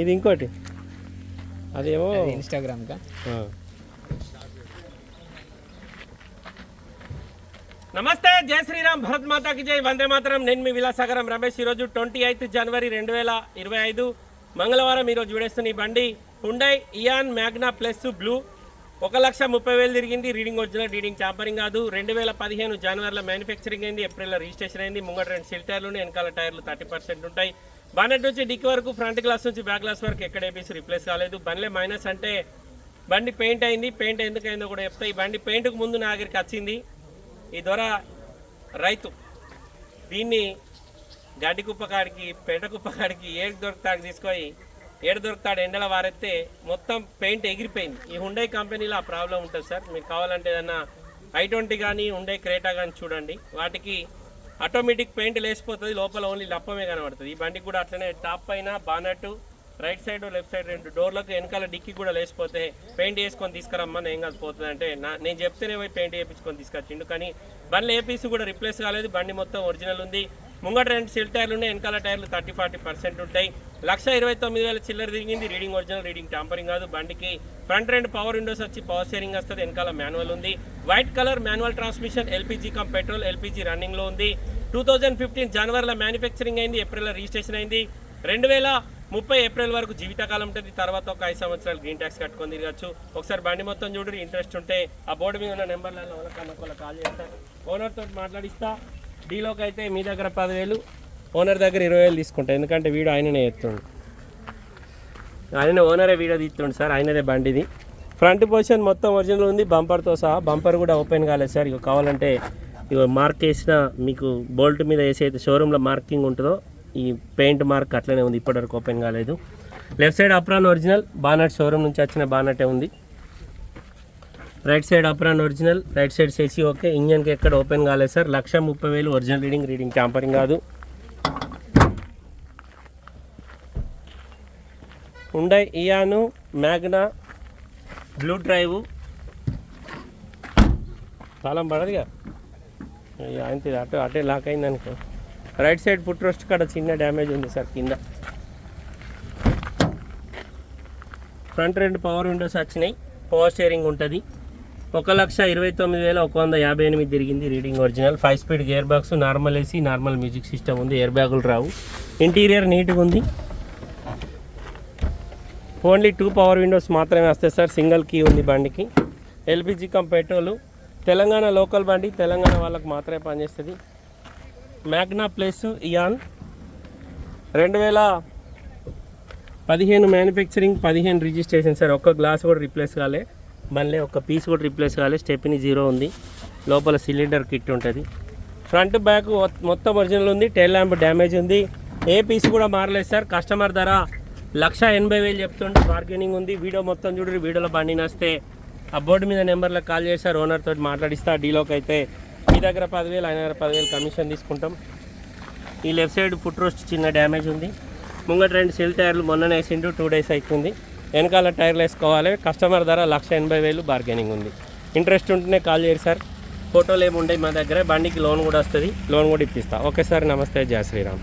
ఇది ఇంకోటి. అదేమో ఇన్స్టాగ్రామ్గా. నమస్తే జై శ్రీరామ్ భరత్ మాతాకి జై వందే మాతరం. నేను మీ విలాసాగరం రమేష్. ఈరోజు ట్వంటీ ఎయిత్ జనవరి రెండు వేల ఇరవై ఐదు మంగళవారం ఈరోజు విడేస్తున్న ఈ బండి. Hyundai Eon Magna plus blue ఒక లక్ష ముప్పై వేలు తిరిగింది. రీడింగ్ ఒరిజినల్ రీడింగ్ చాపరింగ్ కాదు. రెండు వేల పదిహేను జనవరిలో మ్యానుఫ్యాక్చరింగ్ అయింది. ఏప్రిల్లో రిజిస్ట్రేషన్ అయింది. ముంగట రెండు సిల్ టైర్లు వెనకాల టైర్లు థర్టీ పర్సెంట్ ఉంటాయి. బానెట్ నుంచి డిక్ వరకు ఫ్రంట్ గ్లాస్ నుంచి బ్యాక్ గ్లాస్ వరకు ఎక్కడ ఏపీసీ రిప్లేస్ కాలేదు. బండ్లే మైనస్ అంటే బండి పెయింట్ అయింది. పెయింట్ ఎందుకు అయిందో కూడా చెప్తాయి ఈ బండి పెయింట్కు ముందు నా దగ్గరికి వచ్చింది. ఈ దొర రైతు దీన్ని గడ్డి కుప్ప కాడికి పెంట కుప్పకాడికి ఏడు దొరుకుతాడు తీసుకొని ఏడ దొరుకుతాడు ఎండల వారెత్తే మొత్తం పెయింట్ ఎగిరిపోయింది. ఈ హుండై కంపెనీలో ఆ ప్రాబ్లం ఉంటుంది సార్. మీకు కావాలంటే ఏదన్నా ఐ ట్వంటీ కానీ హుండై క్రేటా కానీ చూడండి. వాటికి ఆటోమేటిక్ పెయింట్ లేసిపోతుంది లోపల ఓన్లీ లప్పమే కనబడుతుంది. ఈ బండికి కూడా అట్లనే టాప్ పైన bonnet right side left side రెండు డోర్లకు వెనకాల డిక్కి కూడా లేసిపోతే పెయింట్ వేసుకొని తీసుకురమ్మని ఏం కాదు పోతుంది అంటే నా నేను చెప్తేనే పోయి పెయింట్ వేయించుకొని తీసుకొచ్చిండు. కానీ బండ్లు ఏపీసీ కూడా రిప్లేస్ కాలేదు. బండి మొత్తం ఒరిజినల్ ఉంది. ముంగట రెండు సిల్ టైర్లు ఉన్నాయి వెనకాల టైర్లు థర్టీ ఫార్టీ పర్సెంట్ ఉంటాయి. లక్ష ఇరవై తొమ్మిది వేల చిల్లర తిరిగింది. రీడింగ్ ఒరిజినల్ రీడింగ్ టాంపరింగ్ కాదు. బండికి ఫ్రంట్ రెండు పవర్ విండోస్ వచ్చి పవర్ స్టీరింగ్ వస్తుంది. వెనకాల మాన్యువల్ ఉంది. White colour manual transmission LPG cum petrol LPG రన్నింగ్లో ఉంది. టూ థౌజండ్ ఫిఫ్టీన్ జనవరిలో మ్యానుఫ్యాక్చరింగ్ అయింది. ఏప్రిల్లో రిజిస్ట్రేషన్ అయింది. రెండు వేల ముప్పై ఏప్రిల్ వరకు జీవితకాలం ఉంటుంది. తర్వాత ఒక ఐదు సంవత్సరాలు గ్రీన్ ట్యాక్స్ కట్టుకొని తిరగచ్చు. ఒకసారి బండి మొత్తం చూడరు ఇంట్రెస్ట్ ఉంటే. ఆ బోర్డు మీద ఉన్న నెంబర్లలో వాళ్ళకన్నా కాల్ చేస్తారు ఓనర్తో మాట్లాడిస్తా. డీలోకి అయితే మీ దగ్గర పదివేలు. ఓనర్ దగ్గర ఇరవై వేలు తీసుకుంటా ఎందుకంటే వీడియో ఆయననే ఎత్తుండు. ఆయననే ఓనరే వీడియో తీస్తుండు సార్ ఆయనదే బండిది. ఫ్రంట్ పొజిషన్ మొత్తం ఒరిజినల్ ఉంది బంపర్తో సహా బంపర్ కూడా ఓపెన్ కాలేదు సార్. ఇక కావాలంటే ఇక మార్క్ వేసిన మీకు బోల్ట్ మీద వేసి అయితే షోరూంలో మార్కింగ్ ఉంటుందో ఈ పెయింట్ మార్క్ అట్లనే ఉంది ఇప్పటివరకు ఓపెన్ కాలేదు. Left side apron original bonnet showroom నుంచి వచ్చిన బానటే ఉంది. Right side apron original right side సేసి ఓకే ఇంజన్కి ఎక్కడ ఓపెన్ కాలేదు సార్. లక్ష ముప్పై వేలు ఒరిజినల్ రీడింగ్ రీడింగ్ ట్యాంపరింగ్ కాదు. Hyundai Eon Magna blue drive తాళం పడదుగా? అంతే అటు అటే లాక్ అయింది అనుకో. రైట్ సైడ్ ఫుట్ రెస్ట్ కాడ చిన్న డ్యామేజ్ ఉంది సార్ కింద. ఫ్రంట్ రెండు పవర్ విండోస్ వచ్చినాయి. పవర్ స్టీరింగ్ ఉంటుంది. ఒక లక్ష ఇరవై తొమ్మిది వేల ఒక వంద యాభై ఎనిమిది తిరిగింది reading original five speed gear box normal AC normal music system ఉంది. ఎయిర్ బ్యాగులు రావు. ఇంటీరియర్ నీట్గా ఉంది. ఓన్లీ టూ పవర్ విండోస్ మాత్రమే వస్తాయి సార్ సింగిల్ కీ ఉంది బండికి. LPG cum petrol. Telangana local బండి తెలంగాణ వాళ్ళకి మాత్రమే పనిచేస్తుంది. Magna plus Eon. రెండు వేల పదిహేను మ్యానుఫ్యాక్చరింగ్ పదిహేను రిజిస్ట్రేషన్ సార్ ఒక్క గ్లాస్ కూడా రిప్లేస్ కాలే. మళ్ళీ ఒక్క పీస్ కూడా రిప్లేస్ కాలే స్టెప్ని జీరో ఉంది. లోపల సిలిండర్ కిట్ ఉంటుంది. ఫ్రంట్ బ్యాక్ మొత్తం ఒరిజినల్ ఉంది టెల్ ల్యాంప్ డ్యామేజ్ ఉంది. ఏ పీస్ కూడా మారలేదు సార్ కస్టమర్ ధర లక్ష ఎనభై వేలు చెప్తుంటే బార్గెనింగ్ ఉంది. వీడియో మొత్తం చూడు వీడియోలో బండి నస్తే. ఆ బోర్డు మీద నెంబర్లకు కాల్ చేశారు ఓనర్ తోటి మాట్లాడిస్తా డీలోకి అయితే. మీ దగ్గర పదివేలు ఆయన దగ్గర పదివేలు కమిషన్ తీసుకుంటాం. ఈ లెఫ్ట్ సైడ్ ఫుట్ రోస్ట్ చిన్న డ్యామేజ్ ఉంది. ముంగట రెండు సెల్ టైర్లు మొన్ననే వేసిండు టూ డేస్ అవుతుంది వెనకాల టైర్లు వేసుకోవాలి కస్టమర్ ధర లక్ష ఎనభై వేలు బార్గెనింగ్ ఉంది. ఇంట్రెస్ట్ ఉంటేనే కాల్ చేయరు సార్. ఫోటోలు ఏమి ఉండవు మా దగ్గర బండికి లోన్ కూడా వస్తుంది లోన్ కూడా ఇప్పిస్తా. ఓకే సార్ నమస్తే జయ శ్రీరామ్.